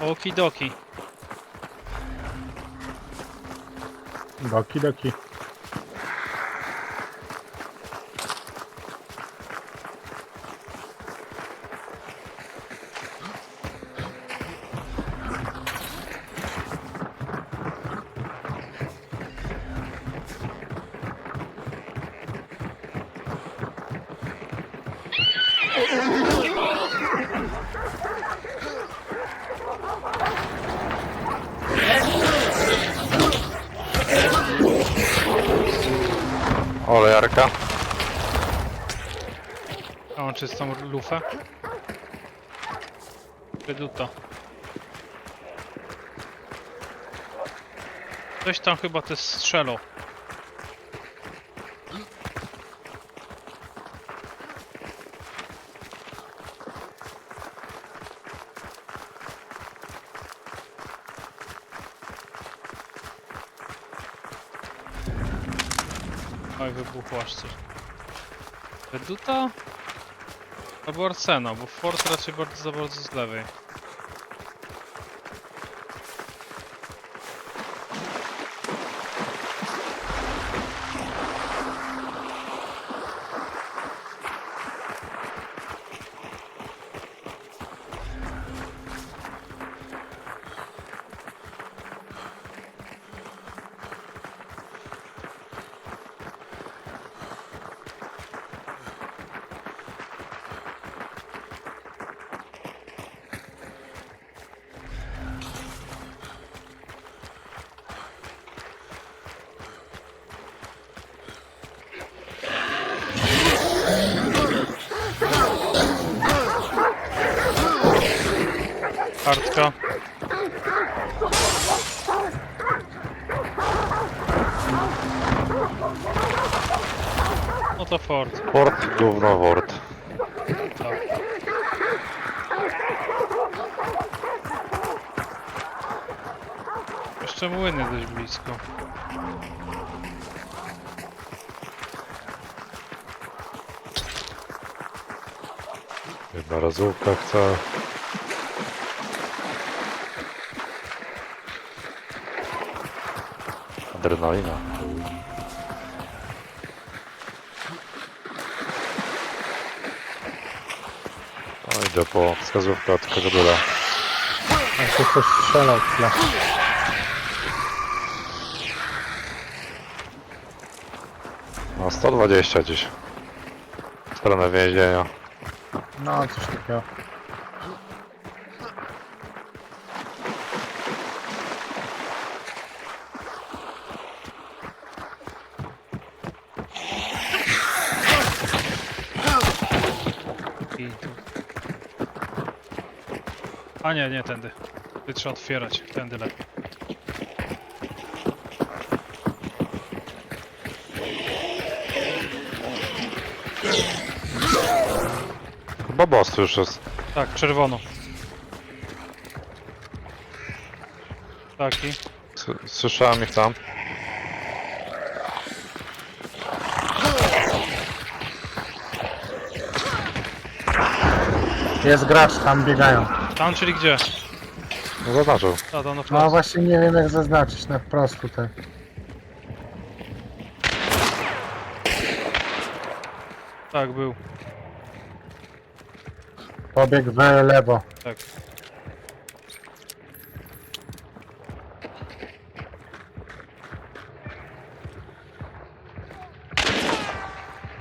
Okidoki. Doki, doki. Olejarka. A on czystą lufę. Reduto. Ktoś tam chyba też strzelał. Oj, wybuchło aż coś. Reduta? Albo Arsena, bo Fort raczej bardzo za bardzo z lewej. Kartka. No to Fort. Port, gówno, wort. Tak. Jeszcze młyny dość blisko. Jedna razówka chce. Adrenalina. O, idę po wskazówkę od krokodyla. Jak się ktoś strzelał w tle. No 120 gdzieś. W stronę więzienia. No, coś takiego. A nie, nie tędy. Ty trzeba otwierać, tędy lepiej. Boss już jest. Tak, czerwono. Taki. S- Słyszałem ich tam. Jest gracz, tam biegają. Tam, czyli gdzie? No zaznaczył. A, na No wprost. właśnie nie wiem jak zaznaczyć na wprost tutaj. Tak, był. Pobieg w lewo. Tak.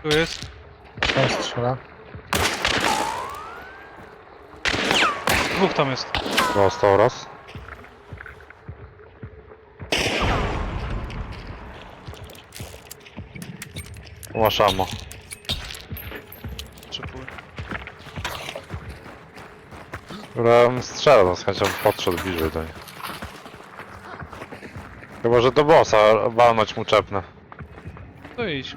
Tu jest. Tam strzela. Dwóch tam jest. Dostał raz. Masz ammo. Potrzebuję. Dobra, bym strzelał, no z chęcią podszedł bliżej do niej. Chyba, że do bossa walnąć mu czepnę. To idź.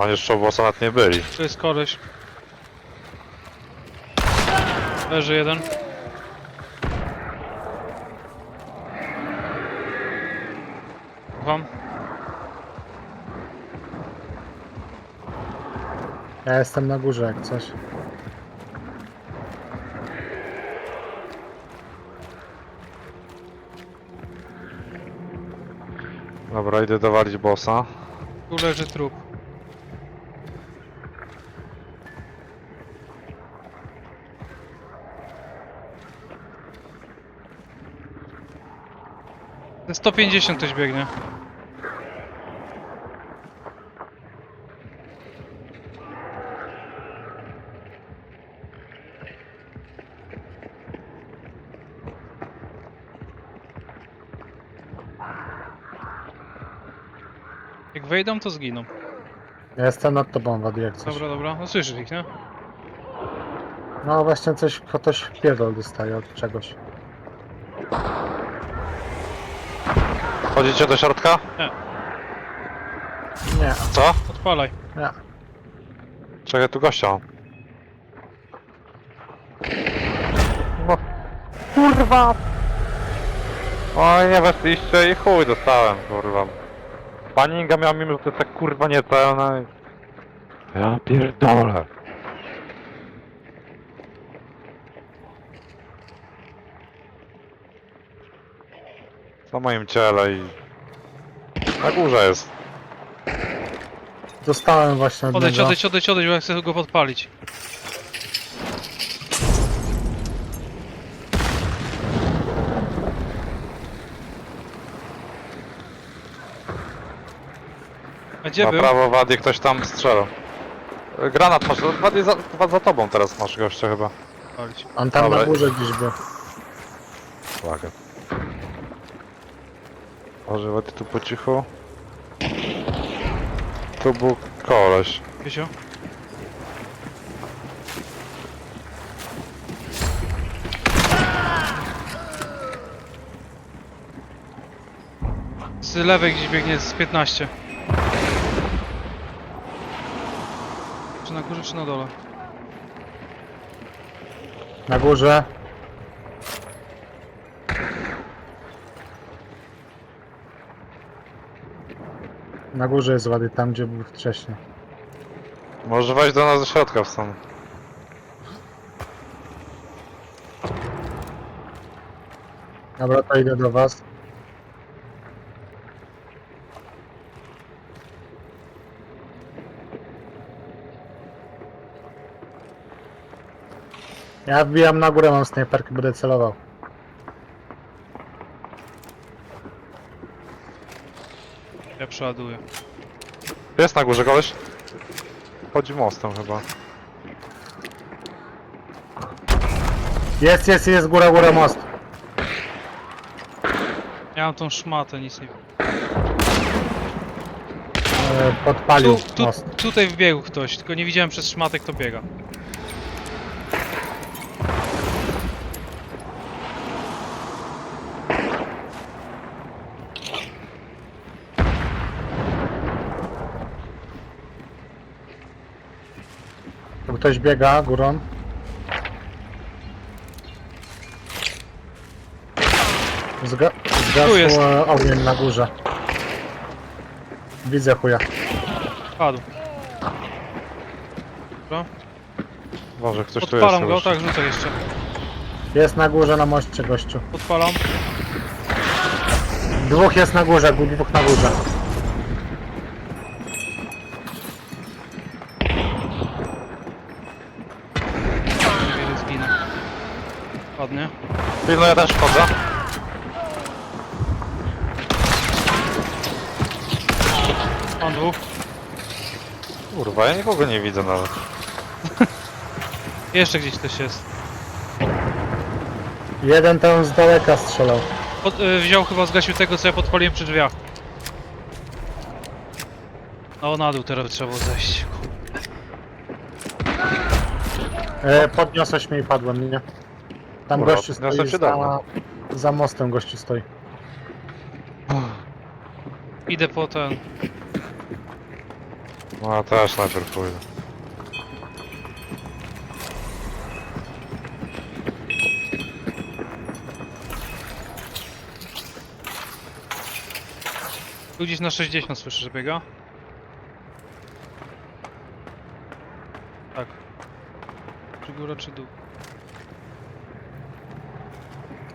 Oni jeszcze u bossa nawet nie byli. Tu jest koleś. Leży jeden. Wam? Ja jestem na górze jak coś. Dobra, idę dowalić bossa. Tu leży trup. 150 ktoś biegnie. Jak wejdą, to zginą. Ja jestem nad tobą, Wady, jak coś. Dobra, dobra. No słyszysz ich, nie? No właśnie coś, ktoś pierdol dostaje od czegoś. Wchodzicie do środka? Nie, Co? Odpalaj. nie. Czekaj, tu gościa mam. No, kurwa! Oj, nie weszliście i chuj dostałem, kurwa. Paninga miała mimo, że to jest tak kurwa niecelna i... Ja pierdolę. Na moim ciele i... Na górze jest. Dostałem właśnie od Odejdź, niego. odejdź, odejdź, odejdź, bo ja chcę go podpalić. A gdzie Na był? prawo Wady ktoś tam strzelał. E, Granat masz, Wady za, za, za tobą teraz masz gościa chyba. Palić. On tam Dobra. na górze gdzieś był. Uwaga. Może Wady tu po cichu. Tu był koleś. Wiesio? Z lewej gdzieś biegnie z 15. Czy na górze, czy na dole? Na górze. Na górze jest Wady, tam gdzie był wcześniej. Może wejść do nas do środka w stronę. Dobra, to idę do was. Ja wbijam na górę, mam snajperkę, będę celował. Przeładuję. Jest na górze koleś. Chodzi mostem chyba. Jest, jest, jest, góra, góra, most. Ja mam tą szmatę, nic nie E, podpalił tu, tu, most. Tutaj wbiegł ktoś, tylko nie widziałem przez szmatę kto biega. Tu ktoś biega górą. Zga zgasł jest. e, ogień na górze. Widzę chuja. Padł. Może ktoś tu Podpalam jest. go, już. tak rzucę jeszcze. Jest na górze na moście gościu. Podpalam. Dwóch jest na górze, dwóch na górze. Pilno ja też wchodzę. Mam dwóch. Kurwa, ja nikogo nie widzę nawet. Jeszcze gdzieś też jest. Jeden tam z daleka strzelał. Pod, y, wziął chyba, zgasił tego co ja podpaliłem przy drzwiach. No na dół teraz trzeba było zejść. E, podniosłeś mnie i padłem, nie? Tam Kurwa, gościu podniosłem stoi się za, dawno. za mostem gościu stoi. Idę po ten. No ja też najpierw pójdę. Tu gdzieś na 60 słyszę, że biega. Tak. Czy góra, czy dół?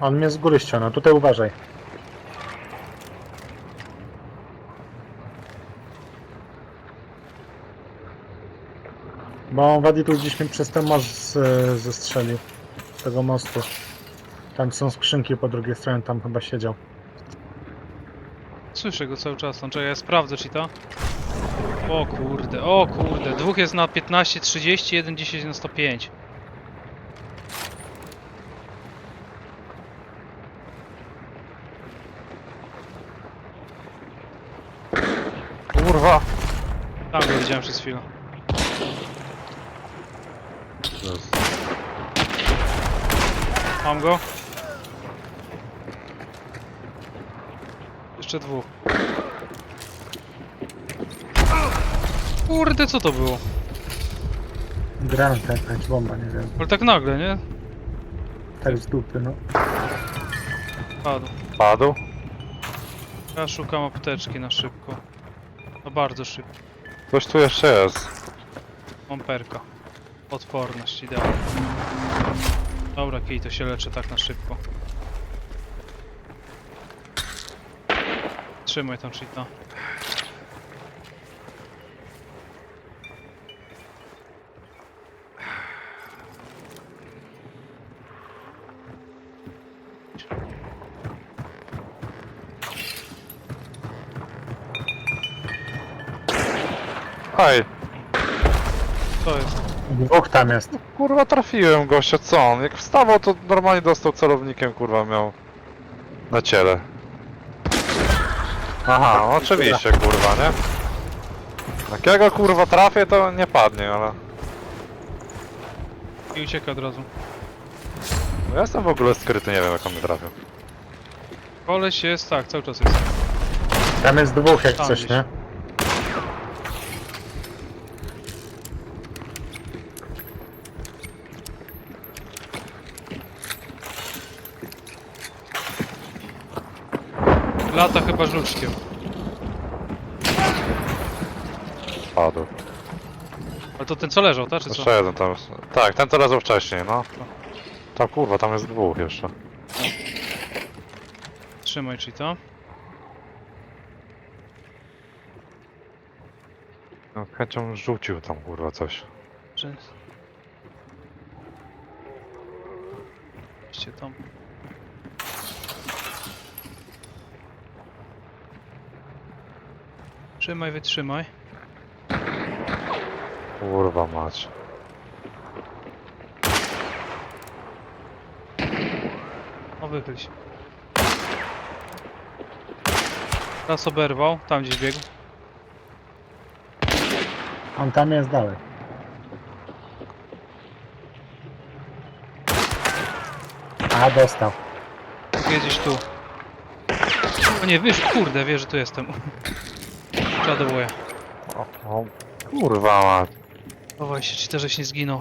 On mnie z góry ściągnął, tutaj uważaj. Bo Wadi tu gdzieś mi przez ten most zestrzelił. Tego mostu. Tam są skrzynki po drugiej stronie, tam chyba siedział. Słyszę go cały czas, czekaj, ja sprawdzę czy to. O kurde, o kurde, dwóch jest na 15, 30, jeden 10 na 105. widziałem przez chwilę. Mam go. Jeszcze dwóch. Kurde, co to było? Granat jakaś bomba, nie wiem. Ale tak nagle, nie? Tak z dupy, no. Padł. Padł? Ja szukam apteczki na szybko. No bardzo szybko. Coś tu jeszcze jest. Mam perka. Odporność, idealnie. Dobra, kij, to się leczę tak na szybko. Trzymaj tam cheata. To jest. Dwóch tam jest. Kurwa trafiłem gościa, co on? Jak wstawał to normalnie dostał celownikiem, kurwa miał na ciele. Aha, no oczywiście kurwa, nie? Jak ja go kurwa trafię to nie padnie, ale... I ucieka od razu. Ja jestem w ogóle skryty, nie wiem jak on mnie trafił. Koleś jest, tak, cały czas jest. Tam jest dwóch jak Tam coś, gdzieś. nie? Lata chyba żuczkiem. Padł. Ale to ten co leżał, tak? Czy co? Jeszcze jeden tam jest. Tak, ten co leżał wcześniej, no. Tam kurwa, tam jest dwóch jeszcze. Trzymaj cheata. No, z chęcią rzucił tam kurwa coś. Czy... Iście tam. Trzymaj, wytrzymaj. Kurwa mać. O, wychyl się. Raz oberwał, tam gdzieś biegł. On tam jest dalej. A, dostał. Gdzieś tu. O nie, wiesz, kurde, wie, że tu jestem. Przeładowuję. O, o, kurwa mać. Chowaj się, czy też nie zginął.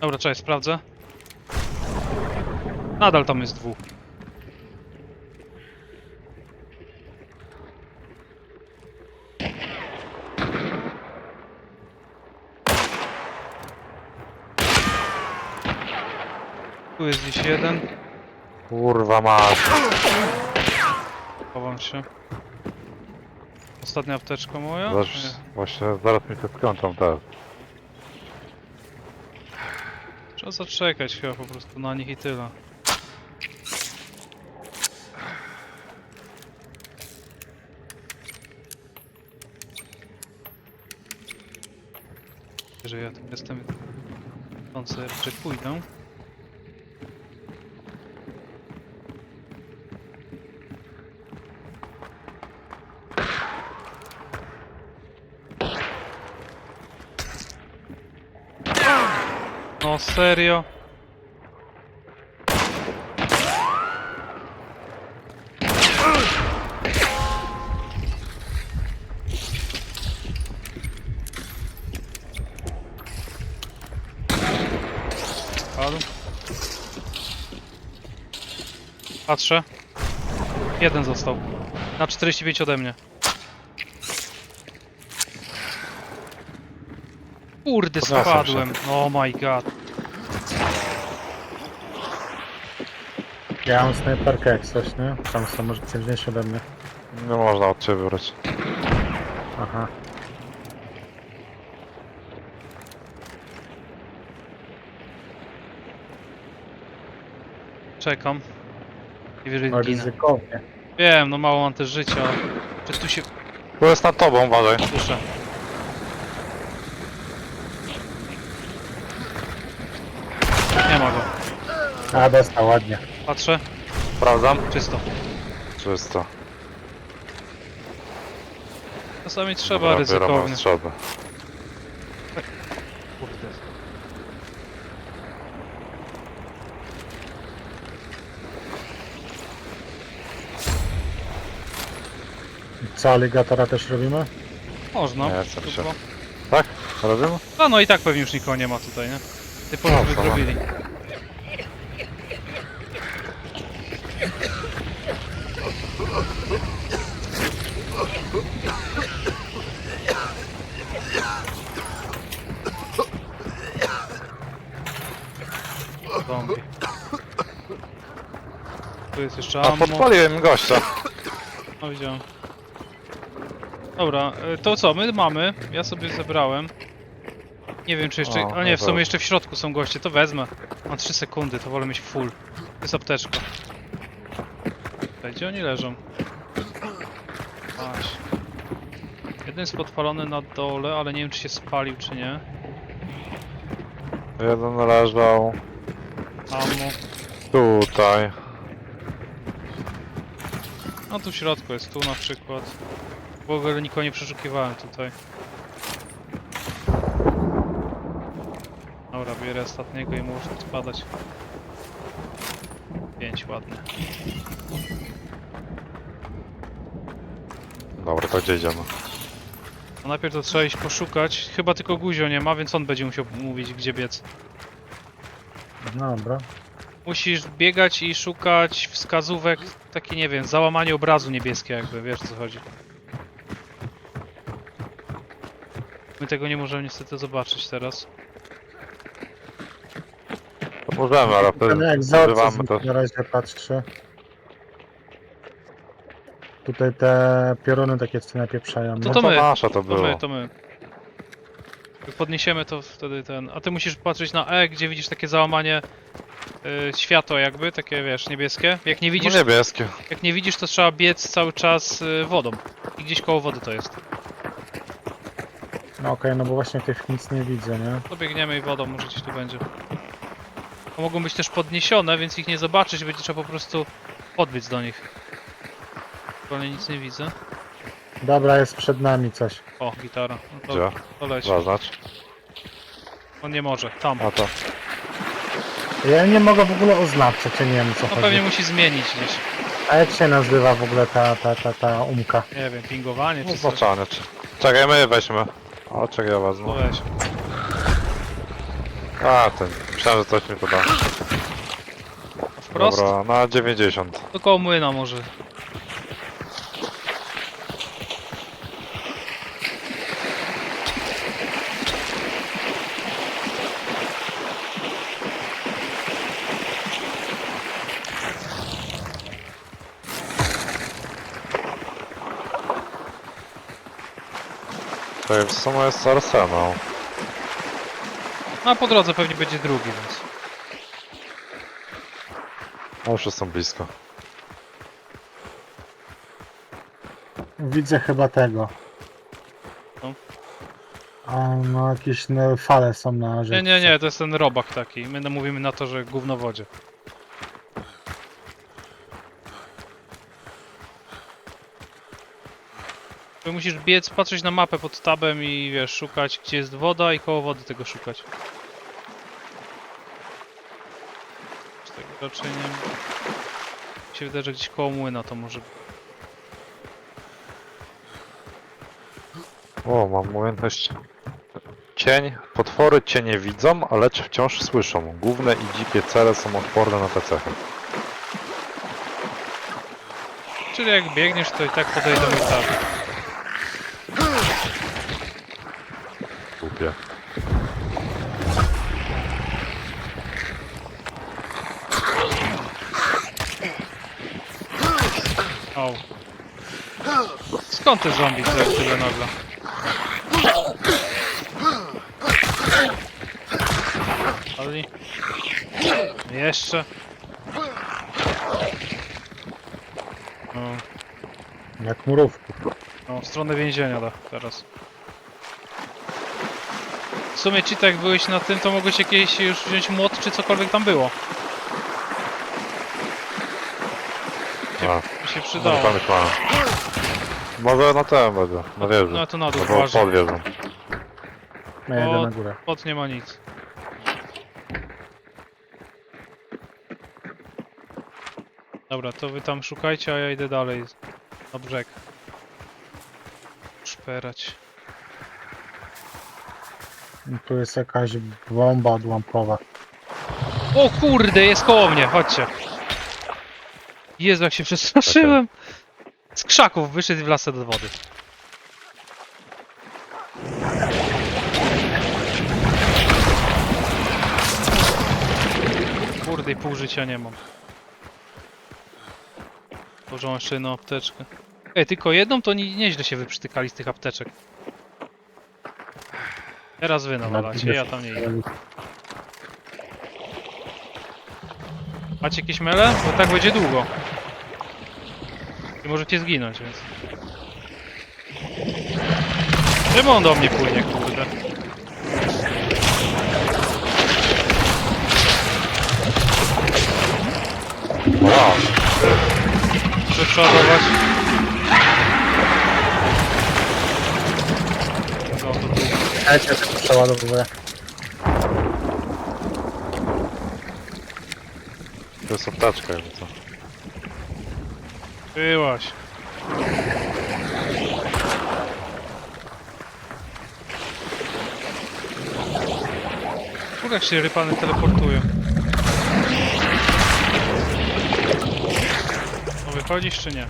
Dobra, czekaj, sprawdzę. Nadal tam jest dwóch. Tu jest gdzieś jeden. Kurwa mać. Chowam się. Ostatnia apteczka moja? Zaraz, Nie. właśnie zaraz mi się skończą też. Trzeba zaczekać chyba po prostu na nich i tyle. Że ja tu jestem, raczej pójdę. No serio? Padł. Patrzę. Jeden został. Na 45 ode mnie. Kurde, spadłem. Oh my god. Ja mam snajperkę jak coś, nie? Tam są, możecie wziąć ode mnie. Nie można od ciebie wybrać. Aha. Czekam. Nie wierzę, No ryzykownie. Wiem, no mało mam też życia. Czy tu się... Tu jest nad tobą, uważaj. Słyszę. Nie ma go. A, dostał, ładnie. Patrzę. Sprawdzam. Czysto. Czysto. Czasami trzeba Dobra, bieram ryzykownie. strzelbę. Kurde. Co, aligatora też robimy? Można. Nie, się. Tak? Robimy? A no i tak pewnie już nikogo nie ma tutaj, nie? Typowo No, sama. zrobili. Tu jest jeszcze A ammo. podpaliłem gościa. No widziałem. Dobra, y, to co, my mamy, ja sobie zebrałem. Nie wiem czy jeszcze, O, a nie, w dobra. sumie jeszcze w środku są goście, to wezmę. Mam 3 sekundy, to wolę mieć full. To jest apteczka. Tutaj, Gdzie oni leżą? Właśnie. Jeden jest podpalony na dole, ale nie wiem czy się spalił czy nie. Jeden leżał Ammo. tutaj. No tu w środku jest, tu na przykład. W ogóle nikogo nie przeszukiwałem tutaj. Dobra, bierę ostatniego i muszę spadać. Pięć, ładnie. Dobra, to gdzie idziemy? No najpierw to trzeba iść poszukać. Chyba tylko Guzio nie ma, więc on będzie musiał mówić gdzie biec. No dobra. Musisz biegać i szukać wskazówek, takie nie wiem, załamanie obrazu niebieskie jakby, wiesz o co chodzi. My tego nie możemy niestety zobaczyć teraz. To możemy, ale Ten wtedy egzorcyzm używamy to. na razie patrzę. Tutaj te pioruny takie co napieprzają. To No to to my. nasze to To było. my, to my. Jak podniesiemy to wtedy ten. A ty musisz patrzeć na E, gdzie widzisz takie załamanie y, światła jakby, takie wiesz, niebieskie. Jak nie widzisz, No niebieskie. jak nie widzisz, to trzeba biec cały czas y, wodą. I gdzieś koło wody to jest. No okej, no bo właśnie tych nic nie widzę, nie? To biegniemy i wodą, może gdzieś tu będzie. To mogą być też podniesione, więc ich nie zobaczyć, będzie trzeba po prostu podbiec do nich. Aktualnie nic nie widzę. Dobra, jest przed nami coś. O, gitara. No to, Gdzie? to leci. Zaznacz. On nie może. Tam. A to. Ja nie mogę w ogóle oznaczyć, ja nie wiem co No chodzi. pewnie musi zmienić gdzieś. A jak się nazywa w ogóle ta, ta, ta, ta umka? Nie wiem, pingowanie czy coś. Czy- Czekaj, my je weźmy. O, czekaj, ja No wezmę. weź. A, ten. Myślałem, że coś mi poda. Wprost? Dobra, na 90. To koło młyna może. To w sumie jest arsenał. A po drodze pewnie będzie drugi, więc. No już są blisko. Widzę chyba tego. No. A no jakieś no, fale są na Nie, rzece. nie, nie, to jest ten robak taki. My no mówimy na to, że gówno wodzie. Ty musisz biec, patrzeć na mapę pod tabem i wiesz, szukać gdzie jest woda i koło wody tego szukać. Tego raczej nie... Mi się wydaje, że gdzieś koło młyna to może... O, mam umiejętność. Cień. Potwory cię nie widzą, ale cię wciąż słyszą. Główne i dzikie cele są odporne na te cechy. Czyli jak biegniesz, to i tak podejdą i tak. Głupie. O. Skąd te zombie tyle, tyle nagle? Ali. Jeszcze. O, Jak murówki. no, w stronę więzienia da teraz. W sumie ci tak jak byłeś na tym, to mogłeś jakieś już wziąć młot czy cokolwiek tam było. A, Mi się no przydało. pomyślałem. Może na tym będzie, na wieży. No to na dół, Albo uważaj. pod wieżą. Ja jedę na górę. Pod nie ma nic. Dobra, to wy tam szukajcie, a ja idę dalej na brzeg. Szperać. Tu jest jakaś bomba odłamkowa. O kurde, jest koło mnie, chodźcie. Jezu, jak się przestraszyłem. Z krzaków wyszedł i wlasę do wody. Kurde, i pół życia nie mam. Mam jeszcze jedną apteczkę. Ej, tylko jedną to nie, nieźle się wyprztykali z tych apteczek. Teraz wy nawalacie, ja tam nie idę. Macie jakieś mele? Bo tak będzie długo. I możecie zginąć, więc... Czemu on do mnie płynie, kurde? Wow. Muszę cię tylko przeładowuję. To jest apteczka jakby co. Byłaś. Kurde, jak się rypany teleportują. No wychodzisz czy nie?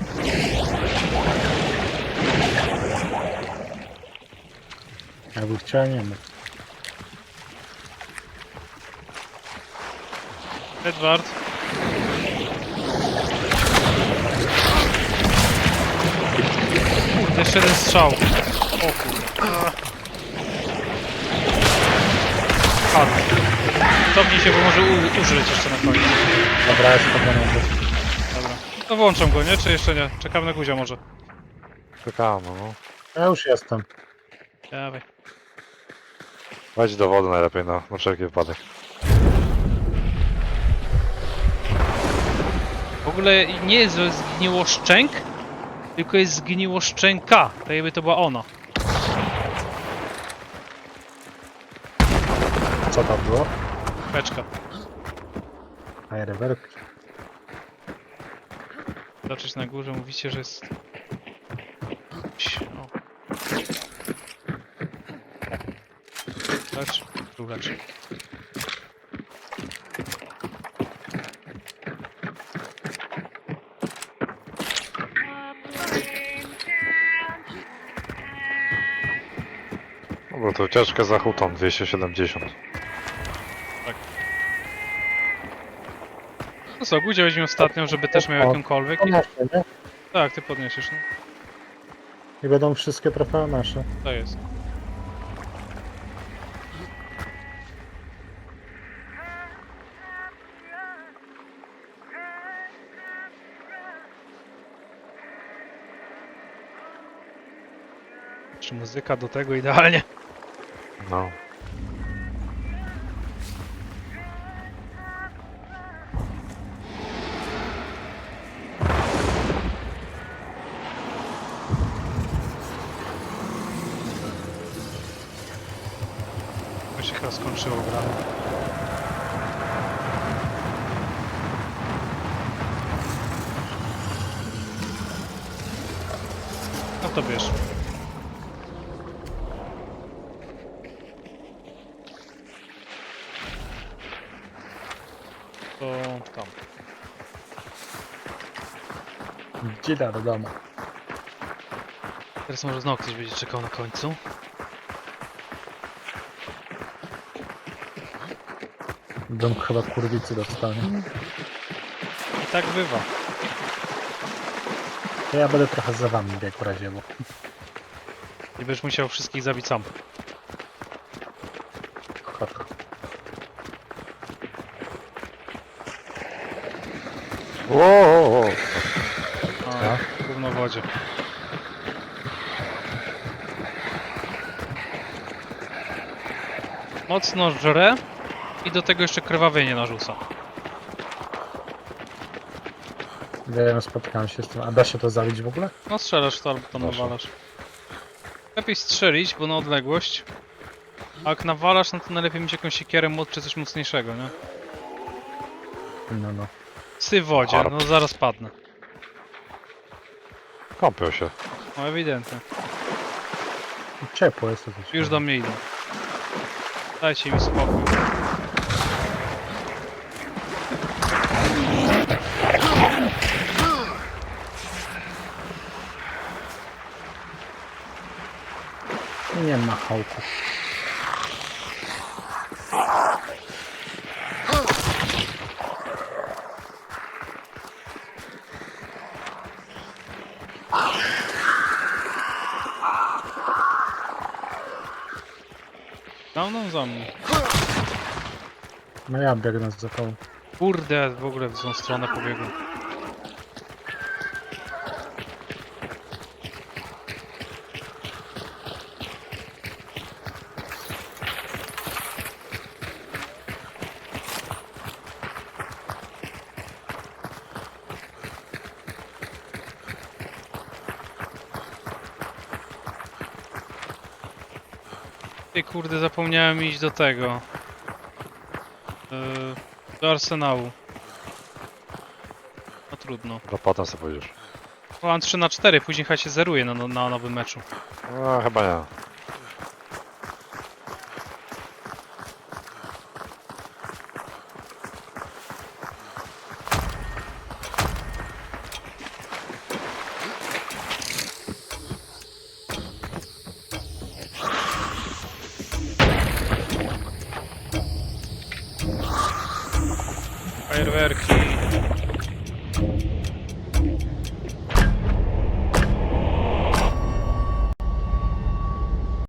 Jakby chciała, nie wiem. Edward. Kurde, jeszcze jeden strzał. O kurde. Padł. Cofnij się, bo może u- użyć jeszcze na koniec. Dobra, jest to będzie. Dobra. No włączam go, nie? Czy jeszcze nie? Czekam na guzia może. Czekamy, no. Ja już jestem. Dawaj. Wejdź do wody najlepiej na, na wszelki wypadek. W ogóle nie jest, że zgniło szczęk, tylko jest zgniło szczęka. Tak jakby to była ona. Co to było? Beczka. Fajerwerki. Zobaczyć na górze, mówicie, że jest... Ć, O. Lecz. Dobra, to ucieczka za hutą 270. No co, Guzia weźmie ostatnią, żeby też miał jakąkolwiek. I... nasze, nie? Tak, ty podniesiesz, no. I będą wszystkie trofea nasze. To jest. Muzyka do tego idealnie? No. To się chyba skończyło gra. No to bierz. Dzida do domu. Teraz może znowu ktoś będzie czekał na końcu. Dom chyba kurwicy dostanie. I tak bywa. To ja będę trochę za wami biegł w razie, bo I będziesz musiał wszystkich zabić sam. kocha. Ło! Wodzie. Mocno żre i do tego jeszcze krwawienie narzuca. Wiem, spotkałem się z tym. A da się to zabić w ogóle? No strzelasz to albo to Proszę. nawalasz. Lepiej strzelić, bo na odległość. A jak nawalasz, no to najlepiej mieć jakąś siekierę młot czy coś mocniejszego, nie? No, no. Psy w wodzie, no zaraz padnę. Kąpią się. No ewidentnie. Ciepło jest to coś. Już do mnie idą. Dajcie mi spokój. Nie ma chałku. Dawno za mną. No ja biegnę za tą. Kurde, w ogóle w złą stronę pobiegłem. Ty kurde, zapomniałem iść do tego. Do Arsenału. No trudno. No potem sobie pójdziesz. Mam 3 na 4, później chyba się zeruje na, na, na nowym meczu. No chyba nie.